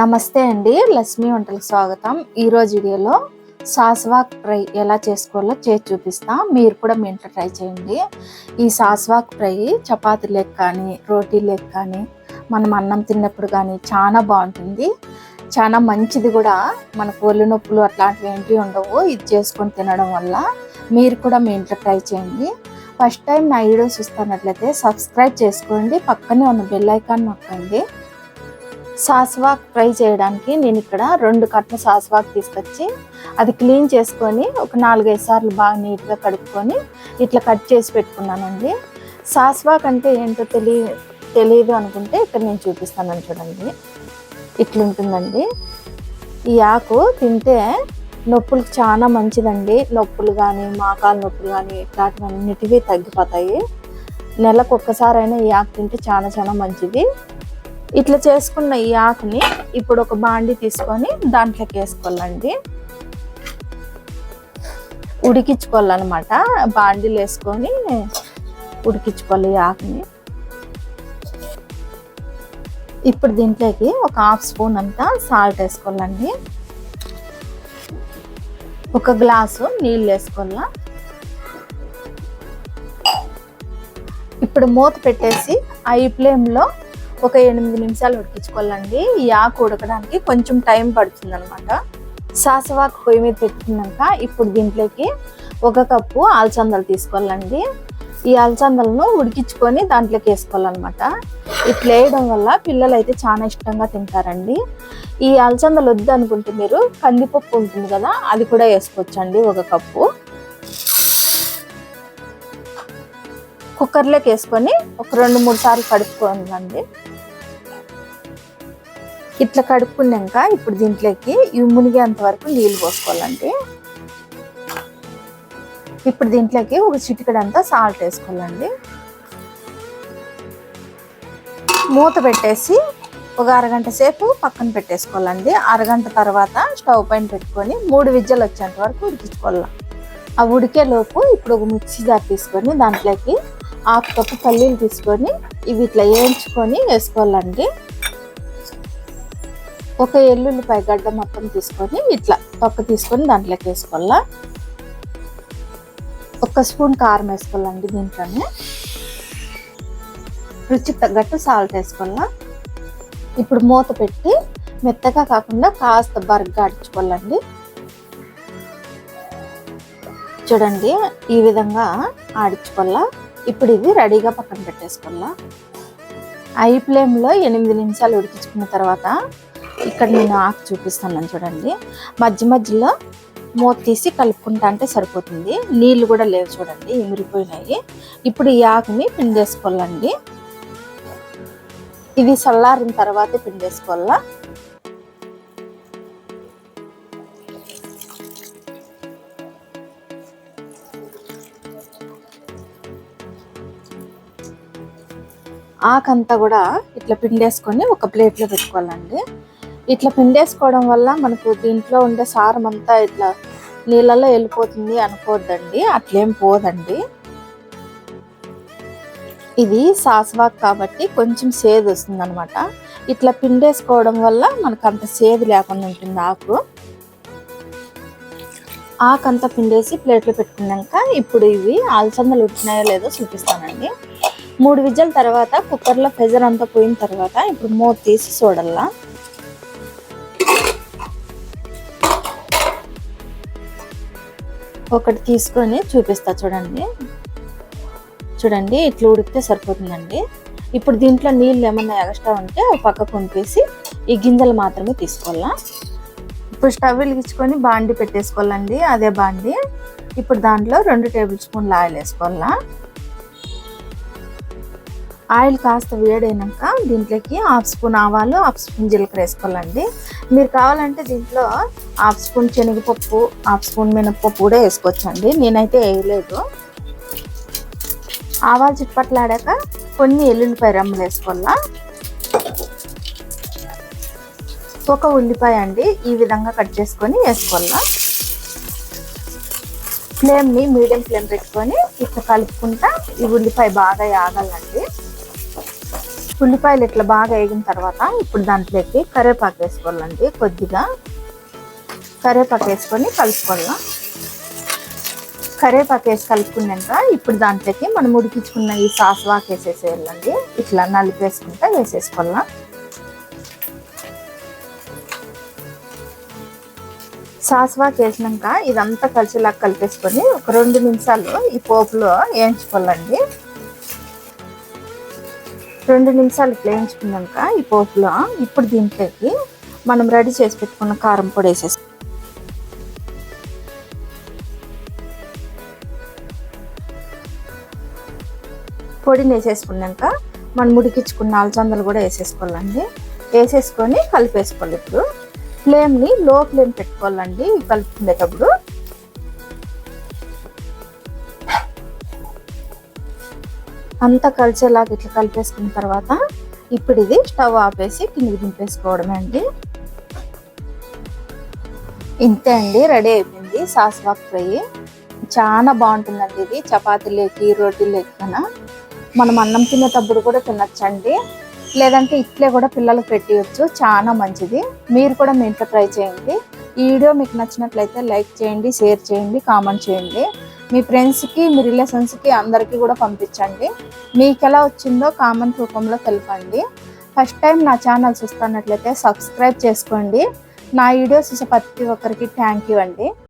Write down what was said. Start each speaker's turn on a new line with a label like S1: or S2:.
S1: నమస్తే అండి లక్ష్మి వంటలకు స్వాగతం. ఈరోజు వీడియోలో సాస్వాక్ ఫ్రై ఎలా చేసుకోవాలో చేసి చూపిస్తా. మీరు కూడా మీ ఇంట్లో ట్రై చేయండి. ఈ సాస్వాక్ ఫ్రై చపాతీలకు కానీ రోటీ లెగ్ కానీ మనం అన్నం తిన్నప్పుడు కానీ చాలా బాగుంటుంది. చాలా మంచిది కూడా. మనకు ఒళ్ళు నొప్పులు అట్లాంటివి ఏంటి ఉండవు. ఇది చేసుకొని తినడం వల్ల మీరు కూడా మీ ఇంట్లో ట్రై చేయండి. ఫస్ట్ టైం నా వీడియోస్ చూస్తున్నట్లయితే సబ్స్క్రైబ్ చేసుకోండి. పక్కనే ఉన్న బెల్ ఐకాన్ నొక్కండి. సాస్వాక్ ఫ్రై చేయడానికి నేను ఇక్కడ రెండు కట్ల సాస్వాక్ తీసుకొచ్చి అది క్లీన్ చేసుకొని ఒక నాలుగైదు సార్లు బాగా నీట్గా కడుక్కొని ఇట్లా కట్ చేసి పెట్టుకున్నానండి. సాస్వాక్ అంటే ఏంటో తెలియ తెలియదు అనుకుంటే ఇక్కడ నేను చూపిస్తానని చూడండి. ఇట్లుంటుందండి. ఈ ఆకు తింటే నొప్పులకు చాలా మంచిదండి. నొప్పులు కానీ మోకాలు నొప్పులు కానీ ఇట్లాంటివన్నిటివి తగ్గిపోతాయి. నెలకు ఒక్కసారైనా ఈ ఆకు తింటే చాలా చాలా మంచిది. ఇట్లా చేసుకున్న ఈ ఆకుని ఇప్పుడు ఒక బాండి తీసుకొని దాంట్లోకి వేసుకోవాలండి. ఉడికించుకోవాలన్నమాట. బాండీలు వేసుకొని ఉడికించుకోవాలి ఈ ఆకుని. ఇప్పుడు దీంట్లోకి ఒక హాఫ్ స్పూన్ అంతా సాల్ట్ వేసుకోవాలండి. ఒక గ్లాసు నీళ్ళు వేసుకోవాలా? ఇప్పుడు మూత పెట్టేసి ఐ ఫ్లేమ్లో ఒక ఎనిమిది నిమిషాలు ఉడికించుకోవాలండి. ఈ ఆకు ఉడకడానికి కొంచెం టైం పడుతుంది అనమాట సాసవాకు పొయ్యి మీద పెట్టుకున్నాక ఇప్పుడు దీంట్లోకి ఒక కప్పు ఆల్చందలు తీసుకోవాలండి. ఈ అలసందలను ఉడికించుకొని దాంట్లోకి వేసుకోవాలన్నమాట. ఇట్లా వేయడం వల్ల పిల్లలు అయితే చాలా ఇష్టంగా తింటారండి. ఈ అలసందలు వద్దు అనుకుంటే మీరు కందిపప్పు ఉంటుంది కదా అది కూడా వేసుకోవచ్చండి ఒక కప్పు. కుక్కర్లోకి వేసుకొని ఒక రెండు మూడు సార్లు కడుక్కోండి ఇట్లా కడుక్కున్నాక ఇప్పుడు దీంట్లోకి ఇవి మునిగేంత వరకు నీళ్ళు పోసుకోవాలండి. ఇప్పుడు దీంట్లోకి ఒక చిటికడంతా సాల్ట్ వేసుకోవాలండి. మూత పెట్టేసి ఒక అరగంట సేపు పక్కన పెట్టేసుకోవాలండి. అరగంట తర్వాత స్టవ్ పైన పెట్టుకొని మూడు విజ్జలు వచ్చేంత వరకు ఉడికించుకోవాలి. ఆ ఉడికేలోపు ఇప్పుడు ఒక మిక్సీ జార్ తీసుకొని దాంట్లోకి హాఫ్ కప్పు పల్లీలు తీసుకొని ఇవి ఇట్లా వేయించుకొని వేసుకోవాలండి. ఒక ఎల్లుల్లిపాయ గడ్డ మొత్తం తీసుకొని ఇట్లా తొక్క తీసుకొని దాంట్లోకి వేసుకోవాలా? ఒక స్పూన్ కారం వేసుకోవాలండి దీంట్లోనే. రుచికి తగ్గట్టు సాల్ట్ వేసుకోవాలా? ఇప్పుడు మూత పెట్టి మెత్తగా కాకుండా కాస్త బరగ్గా అడుచుకోవాలండి. చూడండి ఈ విధంగా ఆడించుకోవాలా ఇప్పుడు ఇది రెడీగా పక్కన పెట్టేసుకోవాలా ఐ ఫ్లేమ్లో ఎనిమిది నిమిషాలు ఉడికించుకున్న తర్వాత ఇక్కడ నేను ఆకు చూపిస్తున్నాను చూడండి. మధ్య మధ్యలో మూత తీసి కలుపుకుంటా అంటే సరిపోతుంది. నీళ్ళు కూడా లేవు చూడండి ఎమిరిపోయినాయి ఇప్పుడు ఈ ఆకుని పిండేసుకోవాలండి. ఇది చల్లారిన తర్వాత పిండేసుకోవాలా? ఆకంతా కూడా ఇట్లా పిండేసుకొని ఒక ప్లేట్లో పెట్టుకోవాలండి. ఇట్లా పిండేసుకోవడం వల్ల మనకు దీంట్లో ఉండే సారం అంతా ఇట్లా నీళ్ళల్లో వెళ్ళిపోతుంది అనుకోవద్దండి అట్లేం పోదండి. ఇది సాస్వాక్ కాబట్టి కొంచెం సేదు వస్తుంది అనమాట ఇట్లా పిండేసుకోవడం వల్ల మనకు అంత సేదు లేకుండా ఉంటుంది ఆకు. ఆకంతా పిండేసి ప్లేట్లో పెట్టుకున్నాక ఇప్పుడు ఇవి అలసందలు వచ్చినాయో లేదో చూపిస్తానండి. మూడు విజ్జల తర్వాత కుక్కర్లో ప్రెజర్ అంతా పోయిన తర్వాత ఇప్పుడు మూత తీసి చూడల్లా. ఒకటి తీసుకొని చూపిస్తా చూడండి. చూడండి ఇట్లా ఉడికితే సరిపోతుందండి. ఇప్పుడు దీంట్లో నీళ్ళు ఏమన్నా ఎక్స్ట్రా ఉంటే అవి పక్కకు ఉంపేసి ఈ గింజలు మాత్రమే తీసుకోవాలా. ఇప్పుడు స్టవ్ వెలిగించుకొని బాండి పెట్టేసుకోవాలండి అదే బాండి. ఇప్పుడు దాంట్లో రెండు టేబుల్ స్పూన్లు ఆయిల్ వేసుకోవాలా. ఆయిల్ కాస్త వేడైనాక దీంట్లోకి హాఫ్ స్పూన్ ఆవాలు హాఫ్ స్పూన్ జీలకర్ర వేసుకోవాలండి. మీరు కావాలంటే దీంట్లో హాఫ్ స్పూన్ శనగపప్పు హాఫ్ స్పూన్ మినపప్పు కూడా వేసుకోవచ్చండి. నేనైతే వేయలేదు. ఆవాలు చిట్పట్లాడాక కొన్ని ఎల్లుల్లిపాయ రమ్మలు వేసుకోవాలా? ఒక ఉల్లిపాయ అండి ఈ విధంగా కట్ చేసుకొని వేసుకోవాలా? ఫ్లేమ్ని మీడియం ఫ్లేమ్ పెట్టుకొని ఇట్లా కలుపుకుంటా ఈ ఉల్లిపాయ బాగా ఆగాలండి ఉల్లిపాయలు ఇట్లా బాగా వేగిన తర్వాత ఇప్పుడు దాంట్లోకి కరివేపాకు వేసుకోవాలండి. కొద్దిగా కరివేపాకు వేసుకొని కలుపుకోవాలా? కరివేపాకు వేసి కలుపుకున్నాక ఇప్పుడు దాంట్లోకి మనం ఉడికించుకున్న ఈ సాస్ వాక్ వేసేసేయాలండి. ఇట్లా నలిపేసుకుంటా వేసేసుకోవాలా? సాస్వాక్ వేసినాక ఇదంతా కలిసిలా కలిపేసుకొని ఒక రెండు నిమిషాలు ఈ పోపులో వేయించుకోవాలండి. రెండు నిమిషాలు ఇట్లా వేయించుకున్నాక ఈ పోపులో ఇప్పుడు దీంట్లోకి మనం రెడీ చేసి పెట్టుకున్న కారం పొడి వేసేసి పొడిని వేసేసుకున్నాక మనం ఉడికించుకున్న అలచందలు కూడా వేసేసుకోవాలండి. వేసేసుకొని కలిపేసుకోవాలి ఇప్పుడు. ఫ్లేమ్ని లో ఫ్లేమ్ పెట్టుకోవాలండి. కలుపుకునేటప్పుడు అంతా కలిసేలాగా ఇట్లా కలిపేసుకున్న తర్వాత ఇప్పుడు ఇది స్టవ్ ఆపేసి కిందికి దింపేసుకోవడమే అండి. ఇంతే అండి రెడీ అయిపోయింది సాస్వాక్ ఫ్రై. చాలా బాగుంటుందండి ఇది చపాతీలోకి రోటీలోకి కన్నా మనం అన్నం తినేటప్పుడు కూడా తినచ్చండి. లేదంటే ఇట్లే కూడా పిల్లలకు పెట్టియచ్చు చాలా మంచిది. మీరు కూడా మీ ఇంట్లో ట్రై చేయండి. ఈ వీడియో మీకు నచ్చినట్లయితే లైక్ చేయండి షేర్ చేయండి కామెంట్ చేయండి. మీ ఫ్రెండ్స్కి మీ రిలేషన్స్కి అందరికీ కూడా పంపించండి. మీకు ఎలా వచ్చిందో కామెంట్ రూపంలో తెలపండి. ఫస్ట్ టైం నా ఛానల్ చూస్తున్నట్లయితే సబ్స్క్రైబ్ చేసుకోండి. నా వీడియోస్ చూసే ప్రతి ఒక్కరికి థ్యాంక్ యూ అండి.